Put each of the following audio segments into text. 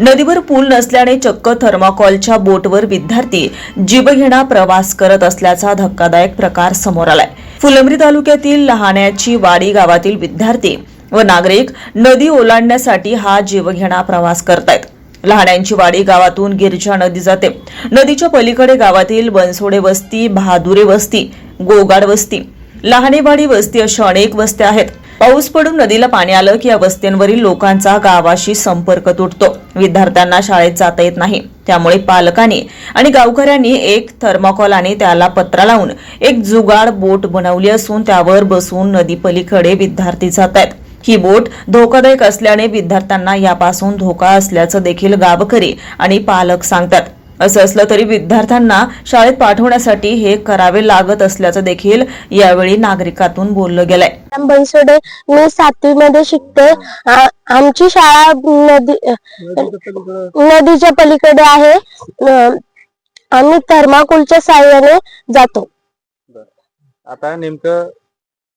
नदीवर पूल नसल्याने चक्क थर्माकॉलच्या बोटवर विद्यार्थी जीवघेणा प्रवास करत असल्याचा धक्कादायक प्रकार समोर आलाय. फुलंब्री तालुक्यातील लहाण्याची वाडी गावातील विद्यार्थी व नागरिक नदी ओलांडण्यासाठी हा जीवघेणा प्रवास करतायत. लहाण्यांची वाडी गावातून गिरजा नदी जाते. नदीच्या पलीकडे गावातील बनसोडे वस्ती बहादुरे वस्ती गोगाड वस्ती. लहानेवाडी वस्ती अशा अनेक वस्त्या आहेत. पाऊस पडून नदीला पाणी आलं की या वस्त्यांवरील लोकांचा गावाशी संपर्क तुटतो. विद्यार्थ्यांना शाळेत जाता येत नाही. त्यामुळे पालकांनी आणि गावकऱ्यांनी एक थर्माकॉल आणि त्याला पत्रा लावून एक जुगाड बोट बनवली असून त्यावर बसून नदी पलीकडे विद्यार्थी जात आहेत ही बोट धोकादायक असल्याने विद्यार्थ्यांना यापासून धोका असल्याचं देखील गावकरी आणि पालक सांगतात. असं असलं तरी विद्यार्थ्यांना शाळेत पाठवण्यासाठी हे करावे लागत असल्याचं देखील यावेळी नागरिकातून बोललं गेलंय. बनसोडे मी सातवी मध्ये शिकते आमची शाळा नदी नदीच्या पलीकडे आहे. आम्ही थर्माकोलच्या साह्याने जातो. आता नेमकं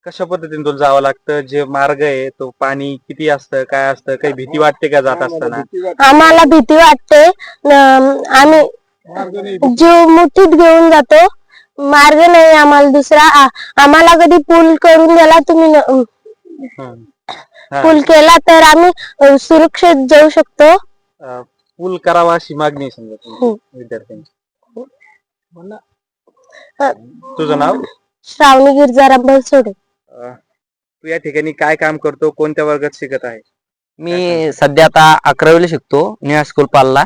कशा पद्धतीने तुला जावं लागतं? जे मार्ग आहे तो पाणी किती असतं काय असतं? काही भीती वाटते का जात असताना? आम्हाला भीती वाटते. आम्ही जीव मुठीत घेऊन जातो मार्ग नाही आम्हाला दुसरा. आ- आम्हाला कधी पूल करून दिला तुम्ही न-. हा. पूल केला तर आम्ही अं, सुरक्षित जाऊ शकतो. अं, पूल करावा अशी मागणी आहे समजा तुमची हो. विद्यार्थ्यांची. अं, तुझं नाव? श्रावणी गिरजाराम बनसोडे तू या ठिकाणी काय काम करतो? कोणत्या वर्गात शिकत आहे? मी सध्या आता अकरावीला शिकतो निळा स्कूल पालला.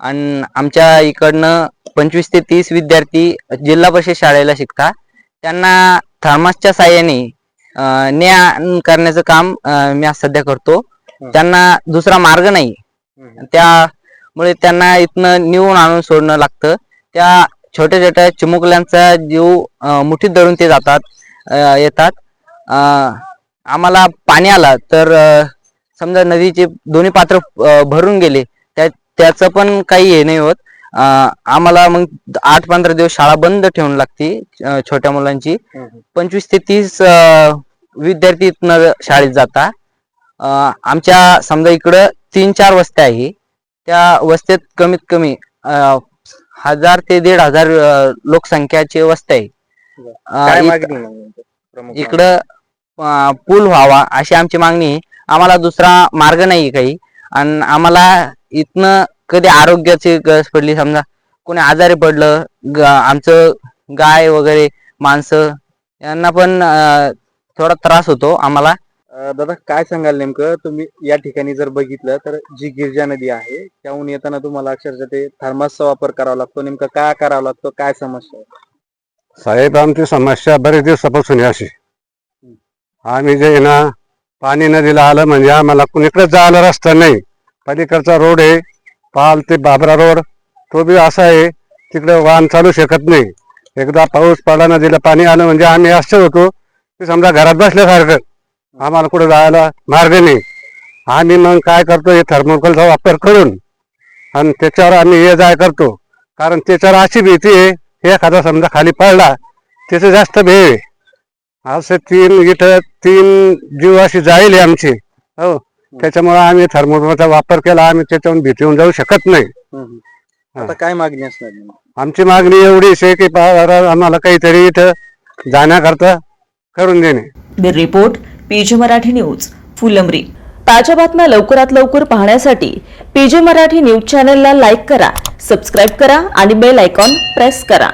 आणि आमच्या इकडनं पंचवीस ते तीस विद्यार्थी जिल्हा परिषद शाळेला शिकतात. त्यांना थर्मासच्या साह्याने ने करण्याचं काम मी आज सध्या करतो. त्यांना दुसरा मार्ग नाही. त्यामुळे त्यांना इथनं निवून आणून सोडणं लागतं. त्या छोट्या छोट्या चिमुकल्यांचा जीव मुठीत धरून ते जातात येतात. आम्हाला पाणी आला तर समजा नदीचे दोन्ही पात्र भरून गेले त्या त्याचं पण काही हे नाही होत. आम्हाला मग आठ पंधरा दिवस शाळा बंद ठेवून लागते छोट्या मुलांची. पंचवीस ते तीस विद्यार्थी इथनं शाळेत जाता. आमच्या समजा इकडं तीन चार वस्त्या आहे. त्या वस्त्यात कमीत कमी हजार ते दीड हजार लोकसंख्याची वस्त्या आहे? इकडं पूल व्हावा अशी आमची मागणी आहे. आम्हाला दुसरा मार्ग नाही काही. आणि आम्हाला इथनं कधी आरोग्याची गरज पडली समजा कोणी आजारी पडलं ग- आमचं गाय वगैरे माणसं यांना पण थोडा त्रास होतो आम्हाला. दादा काय सांगाल नेमकं? तुम्ही या ठिकाणी जर बघितलं तर जी गिरजा नदी आहे त्याहून येताना तुम्हाला अक्षरशः ते थर्मासचा वापर करावा लागतो. नेमका काय करावा लागतो? काय समस्या साहेब आमची समस्या बरेच दिवसापासून अशी आम्ही जे ना पाणी नदीला आलं म्हणजे आम्हाला कुणीकडे जायला रस्ता नाही. पलीकडचा रोड आहे पाल ते बाबरा रोड तो बी असा आहे तिकडे वाहन चालू शकत नाही. एकदा पाऊस पडला नदीला पाणी आलं म्हणजे आम्ही आश्चर्य होतो. की समजा घरात बसल्यासारखं. आम्हाला कुठे जायला मार्ग नाही. आम्ही मग काय करतो हे थर्मोकोलचा वापर करून आणि त्याच्यावर आम्ही ये जाय करतो. कारण त्याच्यावर अशी भीती आहे एखादा समजा खाली पडला त्याचं जास्त भेळ आहे. असं तीन इथं तीन जीव अशी जाईल आमची. हो. त्याच्यामुळे आम्ही थर्मोकोलचा वापर केला आम्ही त्याच्यावरून भीती होऊन जाऊ शकत नाही. आता काय मागणी असणार? आमची मागणी एवढीच आहे की आम्हाला काहीतरी इथं जाण्याकरता करून देणे. Report PJ Marathi news Phulambri. ताज्या बातम्या लवकरात लवकर पाहण्यासाठी पीजे मराठी न्यूज चॅनलला लाईक करा सबस्क्राईब करा आणि बेल आयकॉन प्रेस करा.